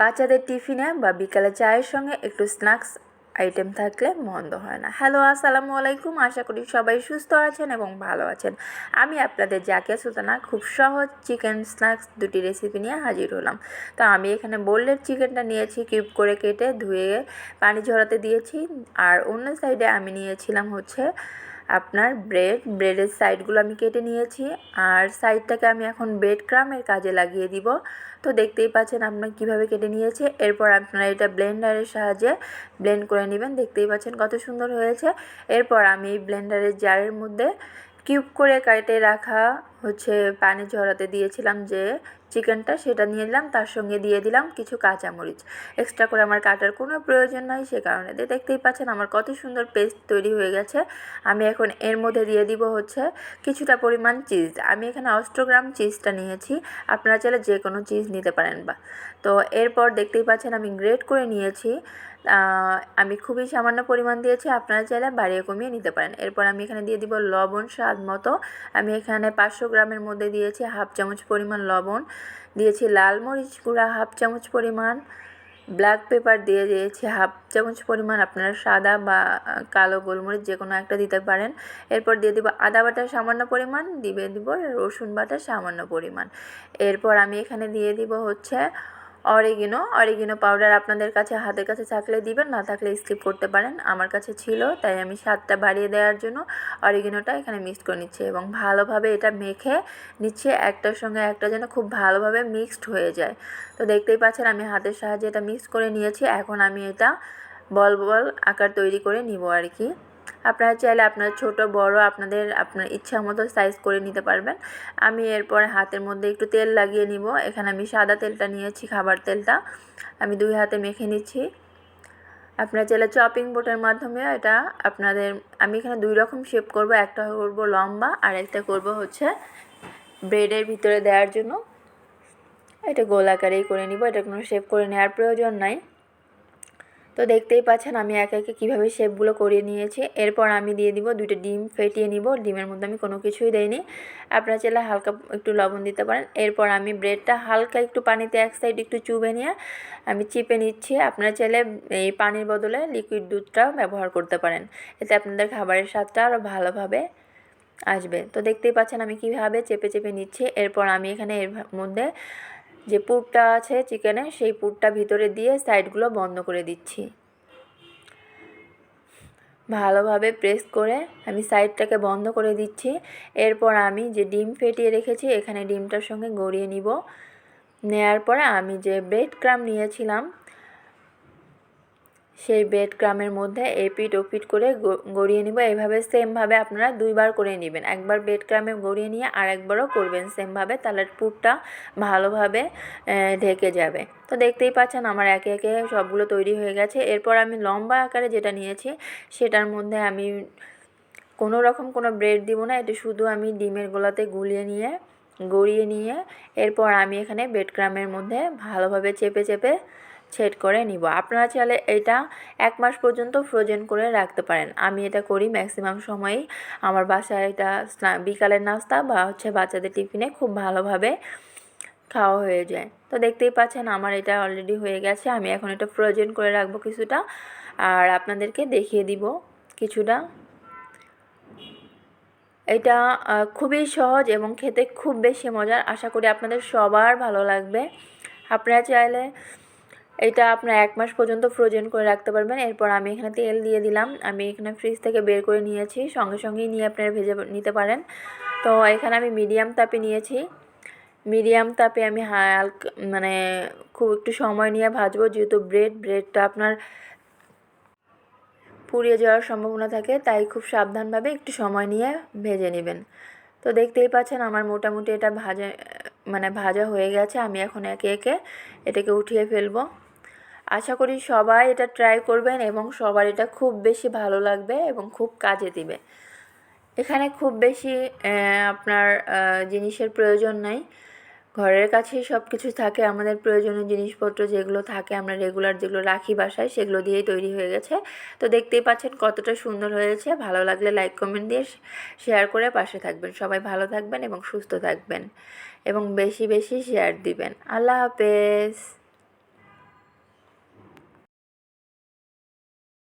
বাচ্চাদের টিফিনে বা বিকালে চায়ের সঙ্গে একটু স্ন্যাক্স আইটেম থাকলে মন্দ হয় না। হ্যালো, আসসালামু আলাইকুম। আশা করি সবাই সুস্থ আছেন এবং ভালো আছেন। আমি আপনাদের জাকিয়া সুলতানা। খুব সহজ চিকেন স্ন্যাক্স দুটি রেসিপি নিয়ে হাজির হলাম। তো আমি এখানে বোল্ডের চিকেনটা নিয়েছি, কিউব করে কেটে ধুয়ে পানি ঝরাতে দিয়েছি। আর অন্য সাইডে আমি নিয়েছিলাম হচ্ছে আপনার ব্রেড ব্রেডের সাইডগুলো আমি কেটে নিয়েছি, আর সাইডটাকে আমি এখন ব্রেড ক্রামের কাজে লাগিয়ে দিব। তো দেখতেই পাচ্ছেন আপনার কীভাবে কেটে নিয়েছে। এরপর আপনারা এটা ব্লেন্ডারের সাহায্যে ব্লেন্ড করে নেবেন। দেখতেই পাচ্ছেন কত সুন্দর হয়েছে। এরপর আমি এই ব্লেন্ডারের জারের মধ্যে কিউব করে কেটে রাখা হচ্ছে পানি ঝরাতে দিয়েছিলাম যে চিকেনটা সেটা নিয়ে নিলাম, তার সঙ্গে দিয়ে দিলাম কিছু কাঁচামরিচ। এক্সট্রা করে আমার কাটার কোনো প্রয়োজন নাই সে কারণে। দেখতেই পাচ্ছেন আমার কত সুন্দর পেস্ট তৈরি হয়ে গেছে। আমি এখন এর মধ্যে দিয়ে দিব হচ্ছে কিছুটা পরিমাণ চিজ আমি এখানে অষ্টগ্রাম চিজটা নিয়েছি। আপনারা চাইলে যে কোনো চিজ নিতে পারেন বা। তো এরপর দেখতেই পাচ্ছেন আমি গ্রেট করে নিয়েছি। আমি খুবই সামান্য পরিমাণ দিয়েছি, আপনারা চাইলে বাড়িয়ে কমিয়ে নিতে পারেন। এরপর আমি এখানে দিয়ে দিব লবণ স্বাদ মতো। আমি এখানে পাঁচশো গ্রামের মধ্যে দিয়েছি হাফ চামচ পরিমাণ লবণ। দিয়েছি লাল মরিচ গুঁড়া, হাফ চামচ পরিমাণ। ব্ল্যাক পেপার দিয়ে দিয়েছি হাফ চামচ পরিমাণ। আপনারা সাদা বা কালো গোলমরিচ যে কোনো একটা দিতে পারেন। এরপর দিয়ে দিব আদা বাটার সামান্য পরিমাণ, দিয়ে দিব রসুন বাটার সামান্য পরিমাণ। এরপর আমি এখানে দিয়ে দিব হচ্ছে অরিগিনো অরিগিনো পাউডার আপনাদের কাছে, হাতের কাছে থাকলে দিবেন, না থাকলে স্কিপ করতে পারেন। আমার কাছে ছিল, তাই আমি স্বাদটা বাড়িয়ে দেওয়ার জন্য অরিগিনোটা এখানে মিক্স করে নিচ্ছি এবং ভালোভাবে এটা মেখে নিচ্ছে, একটার সঙ্গে একটা যেন খুব ভালোভাবে মিক্সড হয়ে যায়। তো দেখতেই পাচ্ছেন, আমি হাতের সাহায্যে এটা মিক্স করে নিয়েছি। এখন আমি এটা বল বল আকার তৈরি করে নিব আর কি। আপনারা চাইলে আপনার ছোট, বড়, আপনাদের, আপনার ইচ্ছা মতো সাইজ করে নিতে পারবেন। আমি এরপর হাতের মধ্যে একটু তেল লাগিয়ে নিব। এখানে আমি সাদা তেলটা নিয়েছি, খাবার তেলটা। আমি দুই হাতে মেখে নিচ্ছি। আপনারা চাইলে চপিং বোর্ডের মাধ্যমে এটা আপনাদের, আমি এখানে দুই রকম শেপ করব। একটা করব লম্বা আর একটা করব হচ্ছে ব্রেডের ভিতরে দেওয়ার জন্য। এটা গোল আকারেই করে নিব। এটা কোনো শেপ করে নেওয়ার প্রয়োজন নাই। তো দেখতেই পাচ্ছেন আমি একে একে কীভাবে শেপগুলো করিয়ে নিয়েছি। এরপর আমি দিয়ে দিব দুটো ডিম, ফেটিয়ে নিব। ডিমের মধ্যে আমি কোনো কিছুই দেইনি। আপনারা চাইলে হালকা একটু লবণ দিতে পারেন। এরপর আমি ব্রেডটা হালকা একটু পানিতে এক সাইড একটু চুবে নিয়ে আমি চিপে নিচ্ছি। আপনারা চাইলে এই পানির বদলে লিকুইড দুধটাও ব্যবহার করতে পারেন। এতে আপনাদের খাবারের স্বাদটা আরও ভালোভাবে আসবে। তো দেখতেই পাচ্ছেন আমি কীভাবে চেপে চেপে নিচ্ছি। এরপর আমি এখানে এর মধ্যে যে পুরটা আছে চিকেনে, সেই পুরটা ভিতরে দিয়ে সাইডগুলো বন্ধ করে দিচ্ছি। ভালোভাবে প্রেস করে আমি সাইডটাকে বন্ধ করে দিচ্ছি। এরপর আমি যে ডিম ফেটিয়ে রেখেছি, এখানে ডিমটার সঙ্গে গড়িয়ে নিব। নেয়ার পরে আমি যে ব্রেড ক্রাম নিয়েছিলাম সেই বেড ক্রামের মধ্যে এপিট ওপিট করে গড়িয়ে নিব। এইভাবে সেমভাবে আপনারা দুইবার করে নেবেন। একবার বেড ক্রামে গড়িয়ে নিয়ে আর একবারও করবেন। সেমভাবে তাহলে পুরটা ভালোভাবে ঢেকে যাবে। তো দেখতেই পাচ্ছেন আমার একে একে সবগুলো তৈরি হয়ে গেছে। এরপর আমি লম্বা আকারে যেটা নিয়েছি, সেটার মধ্যে আমি কোনো রকম কোনো ব্রেড দিব না। এটা শুধু আমি ডিমের গোলাতে গুলিয়ে নিয়ে, গড়িয়ে নিয়ে, এরপর আমি এখানে বেড ক্রামের মধ্যে ভালোভাবে চেপে চেপে সেট করে নিব। আপনারা চাইলে এটা এক মাস পর্যন্ত ফ্রোজেন করে রাখতে পারেন। আমি এটা করি ম্যাক্সিমাম সময়ই। আমার বাসায় এটা বিকালের নাস্তা বা হচ্ছে বাচ্চাদের টিফিনে খুব ভালোভাবে খাওয়া হয়ে যায়। তো দেখতেই পাচ্ছেন আমার এটা অলরেডি হয়ে গেছে। আমি এখন এটা ফ্রোজেন করে রাখব কিছুটা। আর আপনাদেরকে দেখিয়ে দিব কিছুটা। এটা খুবই সহজ এবং খেতে খুব বেশি মজার। আশা করি আপনাদের সবার ভালো লাগবে। আপনারা চাইলে এটা আপনার এক মাস পর্যন্ত ফ্রোজেন করে রাখতে পারবেন। এরপর আমি এখানে তেল দিয়ে দিলাম। আমি এখানে ফ্রিজ থেকে বের করে নিয়েছি। সঙ্গে সঙ্গেই নিয়ে আপনারা ভেজে নিতে পারেন। তো এখানে আমি মিডিয়াম তাপে নিয়েছি। মিডিয়াম তাপে আমি হালকা মানে খুব একটু সময় নিয়ে ভাজবো। যেহেতু ব্রেড ব্রেডটা আপনার পুড়িয়ে যাওয়ার সম্ভাবনা থাকে, তাই খুব সাবধানভাবে একটু সময় নিয়ে ভেজে নেবেন। তো দেখতেই পাচ্ছেন আমার মোটামুটি এটা ভাজা মানে ভাজা হয়ে গেছে। আমি এখন একে একে এটাকে উঠিয়ে ফেলব। আশা করি সবাই এটা ট্রাই করবেন এবং সবার এটা খুব বেশি ভালো লাগবে এবং খুব কাজে দিবে। এখানে খুব বেশি আপনার জিনিসের প্রয়োজন নাই। ঘরের কাছেই সব কিছু থাকে, আমাদের প্রয়োজনীয় জিনিসপত্র যেগুলো থাকে, আমরা রেগুলার যেগুলো রাখি বাসায়, সেগুলো দিয়েই তৈরি হয়ে গেছে। তো দেখতেই পাচ্ছেন কতটা সুন্দর হয়েছে। ভালো লাগলে লাইক কমেন্ট দিয়ে শেয়ার করে পাশে থাকবেন। সবাই ভালো থাকবেন এবং সুস্থ থাকবেন এবং বেশি বেশি শেয়ার দিবেন। আল্লাহ হাফেজ।